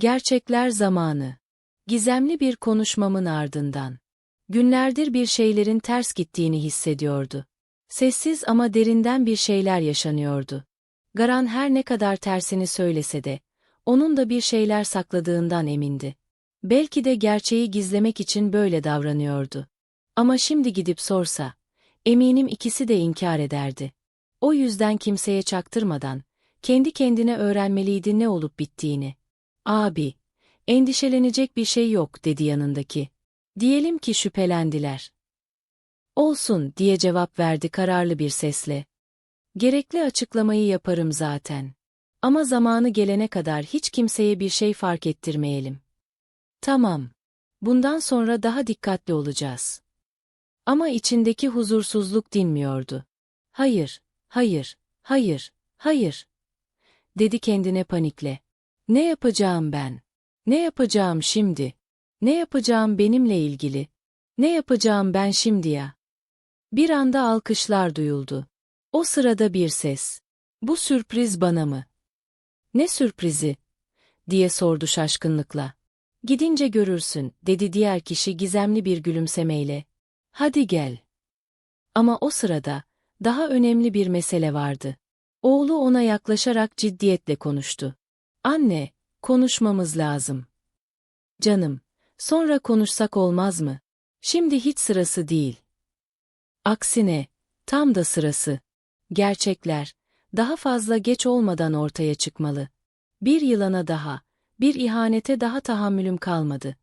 Gerçekler zamanı. Gizemli bir konuşmamın ardından. Günlerdir bir şeylerin ters gittiğini hissediyordu. Sessiz ama derinden bir şeyler yaşanıyordu. Garan her ne kadar tersini söylese de, onun da bir şeyler sakladığından emindi. Belki de gerçeği gizlemek için böyle davranıyordu. Ama şimdi gidip sorsa, eminim ikisi de inkar ederdi. O yüzden kimseye çaktırmadan, kendi kendine öğrenmeliydi ne olup bittiğini. Abi, endişelenecek bir şey yok dedi yanındaki. Diyelim ki şüphelendiler. Olsun diye cevap verdi kararlı bir sesle. Gerekli açıklamayı yaparım zaten. Ama zamanı gelene kadar hiç kimseye bir şey fark ettirmeyelim. Tamam. Bundan sonra daha dikkatli olacağız. Ama içindeki huzursuzluk dinmiyordu. Hayır, hayır, hayır, hayır. Dedi kendine panikle. Ne yapacağım ben? Ne yapacağım şimdi? Ne yapacağım benimle ilgili? Ne yapacağım ben şimdi ya? Bir anda alkışlar duyuldu. O sırada bir ses. Bu sürpriz bana mı? Ne sürprizi? diye sordu şaşkınlıkla. Gidince görürsün, dedi diğer kişi gizemli bir gülümsemeyle. Hadi gel. Ama o sırada, daha önemli bir mesele vardı. Oğlu ona yaklaşarak ciddiyetle konuştu. Anne, konuşmamız lazım. Canım, sonra konuşsak olmaz mı? Şimdi hiç sırası değil. Aksine, tam da sırası. Gerçekler, daha fazla geç olmadan ortaya çıkmalı. Bir yılana daha, bir ihanete daha tahammülüm kalmadı.